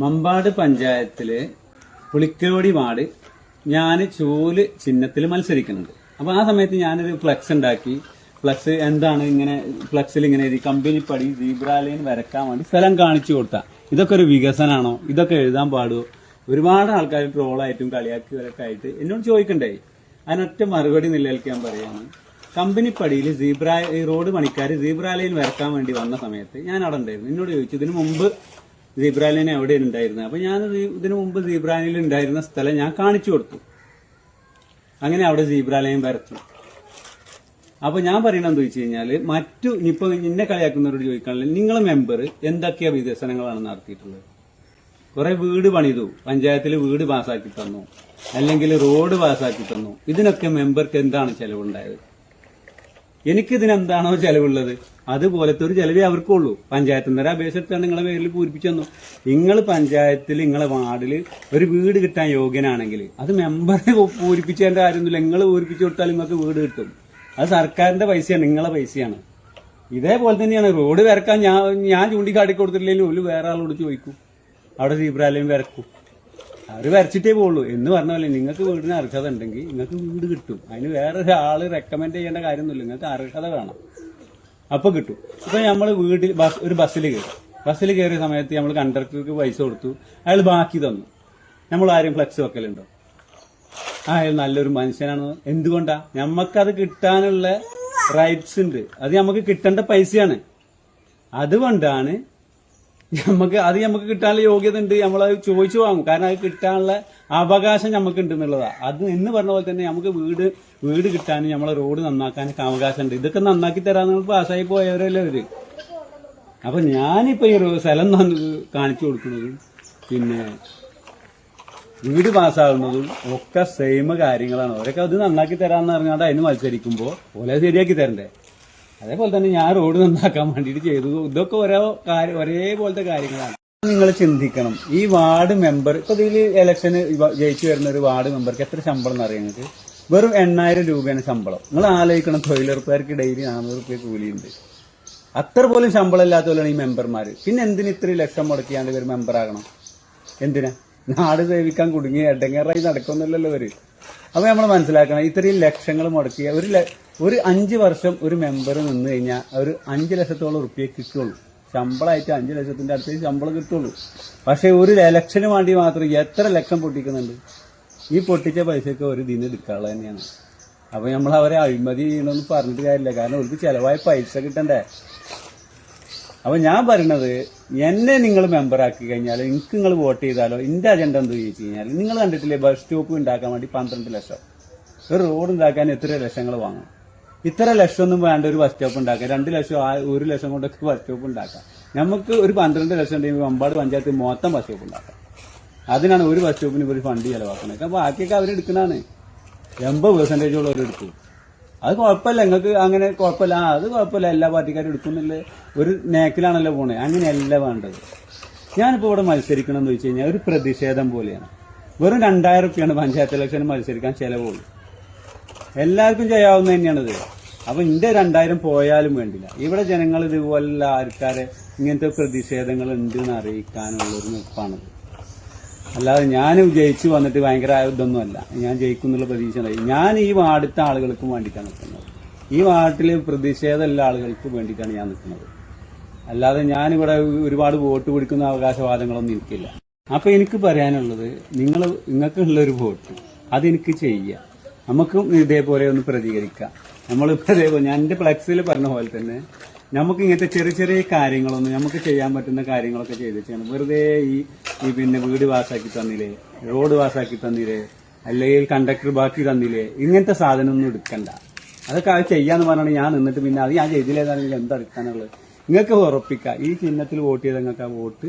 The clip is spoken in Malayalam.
മമ്പാട് പഞ്ചായത്തിൽ പുളിക്കോടി വാർഡ് ഞാൻ ചൂൽ ചിഹ്നത്തിൽ മത്സരിക്കുന്നുണ്ട്. അപ്പൊ ആ സമയത്ത് ഞാനൊരു ഫ്ലക്സ് ഉണ്ടാക്കി. ഫ്ലക്സ് എന്താണ് ഇങ്ങനെ ഫ്ലക്സിൽ ഇങ്ങനെ എഴുതി കമ്പനി പടി സീബ്രാലൈൻ വരക്കാൻ വേണ്ടി സ്ഥലം കാണിച്ചു കൊടുത്ത. ഇതൊക്കെ ഒരു വികസനമാണോ ഇതൊക്കെ എഴുതാൻ പാടുമോ ഒരുപാട് ആൾക്കാർ ട്രോളായിട്ടും കളിയാക്കിയവരൊക്കെ ആയിട്ട് എന്നോട് ചോദിക്കണ്ടേ? അതിനൊറ്റ മറുപടി നിലനിൽക്കാൻ പറയാണ്. കമ്പനി പടിയിൽ സീബ്ര ഈ റോഡ് പണിക്കാർ സീബ്രാലൈൻ വരക്കാൻ വേണ്ടി വന്ന സമയത്ത് ഞാൻ അവിടെ ഉണ്ടായിരുന്നു. എന്നോട് ചോദിച്ചു ഇതിനു മുമ്പ് സീബ്രാലൈൻ അവിടെ ഉണ്ടായിരുന്നത്. അപ്പൊ ഞാൻ ഇത് ഇതിനു മുമ്പ് സീബ്രാലിൽ ഉണ്ടായിരുന്ന സ്ഥലം ഞാൻ കാണിച്ചു കൊടുത്തു. അങ്ങനെ അവിടെ സീബ്രാലയം വരച്ചു. അപ്പൊ ഞാൻ പറയണെന്ന് ചോദിച്ചു കഴിഞ്ഞാൽ മറ്റു ഇപ്പൊ ഇന്നെ കളിയാക്കുന്നവരോട് ചോദിക്കാനുള്ള നിങ്ങൾ മെമ്പർ എന്തൊക്കെയാ വികസനങ്ങളാണ് നടത്തിയിട്ടുള്ളത്? കുറെ വീട് പണിതു. പഞ്ചായത്തിൽ വീട് പാസ്സാക്കി തന്നു. അല്ലെങ്കിൽ റോഡ് പാസ്സാക്കി തന്നു. ഇതിനൊക്കെ മെമ്പർക്ക് എന്താണ് ചെലവുണ്ടായത്? എനിക്കിതിനെന്താണോ ചെലവുള്ളത്? അതുപോലത്തെ ഒരു ചെലവേ അവർക്കുള്ളൂ. പഞ്ചായത്ത് നിന്നൊരു അപേക്ഷ എടുത്താണ് നിങ്ങളെ പേരിൽ പൂരിപ്പിച്ചു തന്നു. നിങ്ങൾ പഞ്ചായത്തിൽ നിങ്ങളെ വാർഡിൽ ഒരു വീട് കിട്ടാൻ യോഗ്യനാണെങ്കിൽ അത് മെമ്പറെ പൂരിപ്പിച്ചതിന്റെ കാര്യമൊന്നുമില്ല. നിങ്ങൾ പൂരിപ്പിച്ചു കൊടുത്താൽ നിങ്ങൾക്ക് വീട് കിട്ടും. അത് സർക്കാരിന്റെ പൈസയാണ് നിങ്ങളെ പൈസയാണ്. ഇതേപോലെ തന്നെയാണ്. റോഡ് വരക്കാൻ ഞാൻ ഞാൻ ചൂണ്ടിക്കാട്ടി കൊടുത്തിട്ടില്ലെങ്കിൽ ഒരു വേറെ ആളോട് ചോദിക്കും. അവിടെ സീബ്രാലയം വരക്കും. അവർ വരച്ചിട്ടേ പോകുള്ളൂ എന്ന് പറഞ്ഞ പോലെ നിങ്ങൾക്ക് വീടിന് അർഹത ഉണ്ടെങ്കിൽ നിങ്ങൾക്ക് വീട് കിട്ടും. അതിന് വേറെ ആൾ റെക്കമെൻഡ് ചെയ്യേണ്ട കാര്യമൊന്നുമില്ല. നിങ്ങൾക്ക് അർഹത വേണം. അപ്പൊ കിട്ടും. ഇപ്പൊ നമ്മൾ വീട്ടിൽ ഒരു ബസ്സിൽ കയറി. ബസ്സിൽ കയറിയ സമയത്ത് നമ്മൾ കണ്ടക്ടർക്ക് പൈസ കൊടുത്തു. അയാൾ ബാക്കി തന്നു. നമ്മൾ ആരും ഫ്ലെക്സ് വെക്കലുണ്ടോ? അയാൾ നല്ലൊരു മനുഷ്യനാണ്. എന്തുകൊണ്ടാ? നമ്മക്കത് കിട്ടാനുള്ള റൈറ്റ്സ് ഉണ്ട്. അത് നമുക്ക് കിട്ടേണ്ട പൈസയാണ്. അതുകൊണ്ടാണ് നമുക്ക് അത് നമുക്ക് കിട്ടാനുള്ള യോഗ്യത ഉണ്ട് നമ്മളത് ചോദിച്ചു വാങ്ങും. കാരണം അത് കിട്ടാനുള്ള അവകാശം നമുക്ക് ഉണ്ട് എന്നുള്ളതാണ് അത് എന്ന് പറഞ്ഞ പോലെ തന്നെ നമുക്ക് വീട് വീട് കിട്ടാനും നമ്മളെ റോഡ് നന്നാക്കാനൊക്കെ അവകാശം ഉണ്ട് ഇതൊക്കെ നന്നാക്കി തരാന്ന് നമ്മൾ പാസ്സായി പോയവരല്ലേ അവർ. അപ്പൊ ഞാനിപ്പോ ഈ സ്ഥലം നന്ന- കാണിച്ചു കൊടുക്കുന്നതും പിന്നെ വീട് പാസ്സാകുന്നതും ഒക്കെ സെയിം കാര്യങ്ങളാണ്. അവരൊക്കെ അത് നന്നാക്കി തരാന്ന് പറഞ്ഞാൽ അതിന് മത്സരിക്കുമ്പോൾ ഓലെ ശരിയാക്കി തരണ്ടേ? അതേപോലെ തന്നെ ഞാൻ റോഡ് നന്നാക്കാൻ വേണ്ടിയിട്ട് ചെയ്തു. ഇതൊക്കെ ഓരോ ഒരേപോലത്തെ കാര്യങ്ങളാണ്. നിങ്ങൾ ചിന്തിക്കണം ഈ വാർഡ് മെമ്പർ ഇപ്പൊ ഇതിൽ ഇലക്ഷന് ജയിച്ചു വരുന്ന ഒരു വാർഡ് മെമ്പർക്ക് എത്ര ശമ്പളം എന്നറിയാം നിങ്ങൾക്ക്? വെറും എണ്ണായിരം രൂപയാണ് ശമ്പളം. നിങ്ങൾ ആലോചിക്കണം തൊഴിലുറപ്പുകാർക്ക് ഡെയിലി നാനൂറ് റുപ്യ കൂലിയുണ്ട്. അത്ര പോലും ശമ്പളം ഇല്ലാത്തവരാണ് ഈ മെമ്പർമാർ പിന്നെ എന്തിന് ഇത്ര ലക്ഷം മുടക്കിയാണ്ട് ഇവർ മെമ്പറാകണം എന്തിനാ? നാട് സേവിക്കാൻ കുടുങ്ങി എടങ്ങേറായി നടക്കുന്നില്ലല്ലോ ഇവർ അപ്പൊ നമ്മൾ മനസ്സിലാക്കണം ഇത്രയും ലക്ഷങ്ങൾ മുടക്കിയ ഒരു ഒരു അഞ്ച് വർഷം ഒരു മെമ്പർ നിന്ന് കഴിഞ്ഞാൽ ഒരു അഞ്ച് ലക്ഷത്തോളം റുപ്യ കിട്ടുള്ളൂ. ശമ്പളമായിട്ട് അഞ്ച് ലക്ഷത്തിന്റെ അടുത്തേക്ക് ശമ്പളം കിട്ടുള്ളൂ. പക്ഷെ ഒരു ഇലക്ഷന് വേണ്ടി മാത്രം എത്ര ലക്ഷം പൊട്ടിക്കുന്നുണ്ട്? ഈ പൊട്ടിച്ച പൈസയൊക്കെ ഒരു ദിനം എടുക്കാനുള്ള തന്നെയാണ്. അപ്പൊ നമ്മൾ അവരെ അഴിമതി ചെയ്യണമെന്ന് പറഞ്ഞിട്ട് കാര്യമില്ല. കാരണം അവർക്ക് ചെലവായ പൈസ കിട്ടണ്ടേ? അപ്പൊ ഞാൻ പറയണത് എന്നെ നിങ്ങൾ മെമ്പറാക്കി കഴിഞ്ഞാൽ എനിക്ക് നിങ്ങൾ വോട്ട് ചെയ്താലോ എന്റെ അജണ്ട എന്ത് ചോദിച്ചു കഴിഞ്ഞാൽ നിങ്ങൾ കണ്ടിട്ടില്ലേ ബസ് സ്റ്റോപ്പ് ഉണ്ടാക്കാൻ വേണ്ടി പന്ത്രണ്ട് ലക്ഷം. ഒരു റോഡ് ഉണ്ടാക്കാൻ എത്ര ലക്ഷങ്ങൾ വാങ്ങും ഇത്ര ലക്ഷം ഒന്നും വേണ്ട ഒരു ബസ് സ്റ്റോപ്പ് ഉണ്ടാക്കാം രണ്ട് ലക്ഷം ഒരു ലക്ഷം കൊണ്ടൊക്കെ ബസ് സ്റ്റോപ്പ് ഉണ്ടാക്കാം. നമുക്ക് ഒരു പന്ത്രണ്ട് ലക്ഷം ഉണ്ടെങ്കിൽ വമ്പാട് പഞ്ചായത്ത് മൊത്തം ബസ് സ്റ്റോപ്പ് ഉണ്ടാക്കാം. അതിനാണ് ഒരു ബസ് സ്റ്റോപ്പിന് ഇവർ ഫണ്ട് ചെലവാക്കുന്നത്. അപ്പൊ ബാക്കിയൊക്കെ അവരെടുക്കുന്നതാണ് എൺപത് പെർസെന്റേജോളം അവരെടുക്കും അത് കുഴപ്പമില്ല. നിങ്ങൾക്ക് അങ്ങനെ കുഴപ്പമില്ല. അത് കുഴപ്പമില്ല. എല്ലാ പാർട്ടിക്കാരും എടുക്കുന്നില്ല. ഒരു നേക്കിലാണല്ലോ പോണേ. അങ്ങനെയല്ല വേണ്ടത്. ഞാനിപ്പോൾ ഇവിടെ മത്സരിക്കണം എന്ന് കഴിഞ്ഞാൽ ഒരു പ്രതിഷേധം പോലെയാണ്. വെറും രണ്ടായിരം റുപ്യാണ് പഞ്ചായത്ത് ഇലക്ഷന് മത്സരിക്കാൻ ചിലവുള്ളൂ. എല്ലാവർക്കും ചെയ്യാവുന്ന തന്നെയാണിത് അപ്പൊ ഇന്റെ രണ്ടായിരം പോയാലും വേണ്ടില്ല. ഇവിടെ ജനങ്ങൾ ഇതുപോലുള്ള ആൾക്കാരെ ഇങ്ങനത്തെ പ്രതിഷേധങ്ങൾ ഉണ്ട് എന്ന് അറിയിക്കാനുള്ള ഒരു നിൽപ്പാണത് അല്ലാതെ ഞാൻ ജയിച്ചു വന്നിട്ട് ഭയങ്കര ഇതൊന്നുമല്ല ഞാൻ ജയിക്കുന്നുള്ള പ്രതീക്ഷ. ഞാൻ ഈ വാർഡിത്തെ ആളുകൾക്കും വേണ്ടിയിട്ടാണ് നിൽക്കുന്നത്. ഈ വാർഡിലെ പ്രതിഷേധമുള്ള ആളുകൾക്ക് വേണ്ടിയിട്ടാണ് ഞാൻ നിൽക്കുന്നത്. അല്ലാതെ ഞാനിവിടെ ഒരുപാട് വോട്ട് കൊടുക്കുന്ന അവകാശവാദങ്ങളൊന്നും എനിക്കില്ല. അപ്പൊ എനിക്ക് പറയാനുള്ളത് നിങ്ങൾ നിങ്ങൾക്കുള്ള ഒരു വോട്ട് അതെനിക്ക് ചെയ്യുക. നമുക്കും ഇതേപോലെ ഒന്ന് പ്രതികരിക്കാം. നമ്മളിപ്പോ ഇതേപോലെ ഞാൻ എന്റെ ഫ്ലെക്സിൽ പറഞ്ഞ പോലെ തന്നെ നമുക്ക് ഇങ്ങനത്തെ ചെറിയ ചെറിയ കാര്യങ്ങളൊന്നും നമുക്ക് ചെയ്യാൻ പറ്റുന്ന കാര്യങ്ങളൊക്കെ ചെയ്ത് ചെയ്യണം വെറുതെ ഈ ഈ പിന്നെ വീട് വാസാക്കി തന്നില്ലേ റോഡ് വാസാക്കി തന്നില്ലേ അല്ലെങ്കിൽ കണ്ടക്ടർ ബാക്കി തന്നില്ലേ ഇങ്ങനത്തെ സാധനമൊന്നും എടുക്കണ്ട. അതൊക്കെ അത് ചെയ്യാന്ന് പറഞ്ഞാണ് ഞാൻ നിന്നിട്ട് പിന്നെ അത് ഞാൻ ചെയ്തില്ലേതാണെങ്കിൽ എന്താ എടുക്കാനുള്ളത്. നിങ്ങൾക്ക് ഉറപ്പിക്കാം. ഈ ചിഹ്നത്തിൽ വോട്ട് ചെയ്ത് നിങ്ങൾക്ക് ആ വോട്ട്